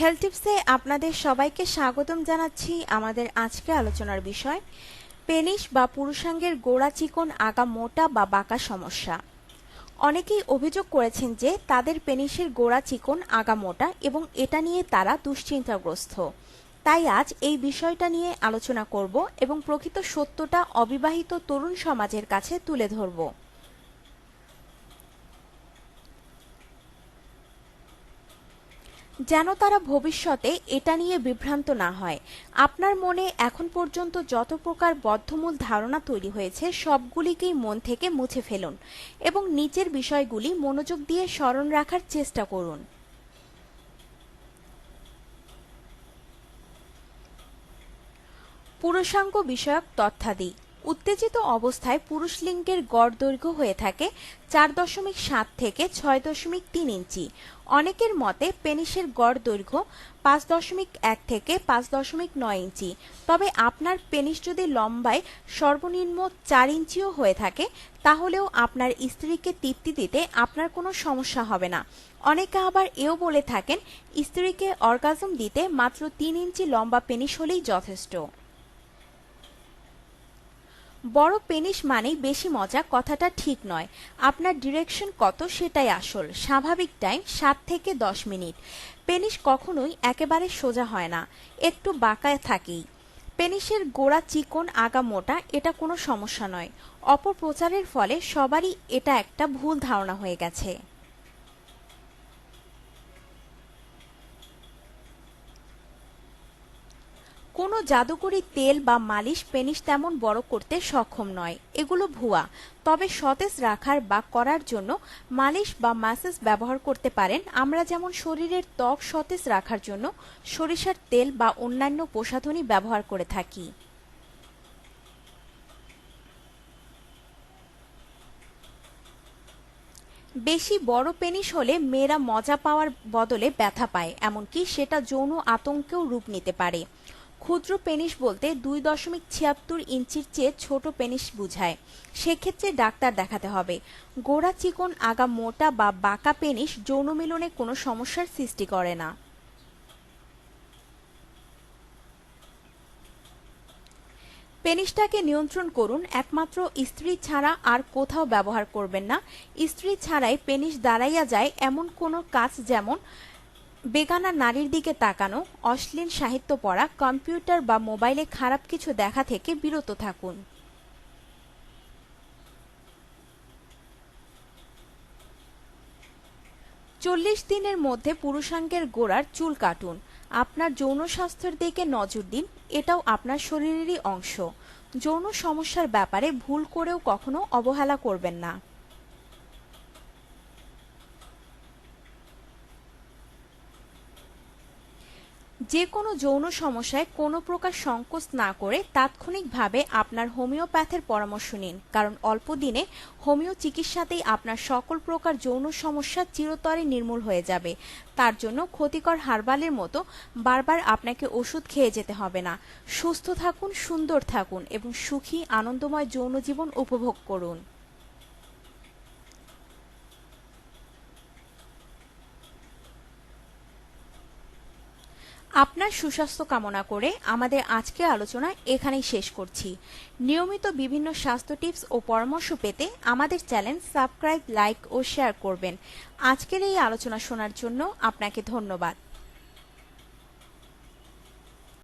Health টিপসে আপনাদের সবাইকে স্বাগতম জানাচ্ছি আমাদের আজকে আলোচনার বিষয়, পেনিস বা পুরুষাঙ্গের গোড়া চিকন আগা মোটা বা বাঁকা সমস্যা। অনেকেই অভিযোগ করেছেন যে তাদের পেনিসের গোড়া চিকন আগা মোটা এবং এটা নিয়ে তারা দুশ্চিন্তাগ্রস্ত। তাই আজ এই বিষয়টা নিয়ে আলোচনা করব এবং প্রকৃত সত্যটা অবিবাহিত তরুণ সমাজের কাছে তুলে ধরব। যেন তারা ভবিষ্যতে এটা নিয়ে বিভ্রান্ত না হয়। আপনার মনে এখন পর্যন্ত যত প্রকার বদ্ধমূল ধারণা তৈরি হয়েছে, সবগুলিকেই মন থেকে মুছে ফেলুন এবং নিচের বিষয়গুলি মনোযোগ দিয়ে স্মরণ রাখার চেষ্টা করুন। পুরুষাঙ্গ বিষয়ক তথ্যাদি। উত্তেজিত অবস্থায় পুরুষ লিঙ্গের গড় দৈর্ঘ্য হয়ে থাকে চার দশমিক সাত থেকে ছয় দশমিক তিন ইঞ্চি। অনেকের মতে পেনিসের গড় দৈর্ঘ্য পাঁচ দশমিক এক থেকে পাঁচ দশমিক নয় ইঞ্চি। তবে আপনার পেনিস যদি লম্বায় সর্বনিম্ন চার ইঞ্চিও হয়ে থাকে, তাহলেও আপনার স্ত্রীকে তৃপ্তি দিতে আপনার কোনো সমস্যা হবে না। অনেকে আবার এও বলে থাকেন, স্ত্রীকে অর্গাজম দিতে মাত্র তিন ইঞ্চি লম্বা পেনিস হলেই যথেষ্ট। বড় পেনিস মানেই বেশি মজা, কথাটা ঠিক নয়। আপনার ডিরেকশন কত সেটাই আসল। স্বাভাবিক টাইম সাত থেকে দশ মিনিট। পেনিস কখনোই একেবারে সোজা হয় না। একটু বাঁকায় থাকেই পেনিসের গোড়া চিকন, আগা মোটা, এটা কোনো সমস্যা নয়। অপপ্রচারের ফলে সবারই এটা একটা ভুল ধারণা হয়ে গেছে। কোনো জাদুকরি তেল বা মালিশ পেনিস তেমন বড় করতে সক্ষম নয়। এগুলো ভুয়া। তবে সতেজ রাখার বা করার জন্য মালিশ বা ম্যাসেজ ব্যবহার করতে পারেন। আমরা যেমন শরীরের ত্বক সতেজ রাখার জন্য সরিষার তেল বা অন্যান্য প্রসাধনী ব্যবহার করে থাকি। বেশি বড় পেনিস হলে মেয়েরা মজা পাওয়ার বদলে ব্যথা পায়, এমনকি সেটা যৌন আতঙ্কেও রূপ নিতে পারে। ক্ষুদ্র পেনিস বলতে দুই দশমিক ছিয়াত্তর ইঞ্চির চেয়ে ছোট পেনিস বুঝায়। সেক্ষেত্রে ডাক্তার দেখাতে হবে। গোড়া চিকন আগা মোটা বা বাঁকা পেনিস যৌন মিলনে কোনো সমস্যার সৃষ্টি করে না। পেনিসটাকে নিয়ন্ত্রণ করুন একমাত্র স্ত্রী ছাড়া আর কোথাও ব্যবহার করবেন না। স্ত্রী ছাড়াই পেনিস দাঁড়াইয়া যায় এমন কোনো কাজ যেমন বেগানা নারীর দিকে তাকানো, অশ্লীল সাহিত্য পড়া, কম্পিউটার বা মোবাইলে খারাপ কিছু দেখা থেকে বিরত থাকুন। চল্লিশ দিনের মধ্যে পুরুষাঙ্গের গোড়ার চুল কাটুন। আপনার যৌন স্বাস্থ্যের দিকে নজর দিন, এটাও আপনার শরীরেরই অংশ। যৌন সমস্যার ব্যাপারে ভুল করেও কখনো অবহেলা করবেন না। যে কোনো যৌন সমস্যায় কোনো প্রকার সংকোচ না করে তাৎক্ষণিকভাবে আপনার হোমিওপ্যাথের পরামর্শ নিন। কারণ অল্প দিনে হোমিও চিকিৎসাতেই আপনার সকল প্রকার যৌন সমস্যা চিরতরে নির্মূল হয়ে যাবে। তার জন্য ক্ষতিকর হারবালের মতো বারবার আপনাকে ওষুধ খেয়ে যেতে হবে না। সুস্থ থাকুন, সুন্দর থাকুন এবং সুখী, আনন্দময় যৌন জীবন উপভোগ করুন। আপনার সুস্বাস্থ্য কামনা করে আমাদের আজকে আলোচনা এখানেই শেষ করছি। নিয়মিত বিভিন্ন স্বাস্থ্য টিপস ও পরামর্শ পেতে আমাদের চ্যানেল সাবস্ক্রাইব, লাইক ও শেয়ার করবেন। আজকের এই আলোচনা শোনার জন্য আপনাকে ধন্যবাদ।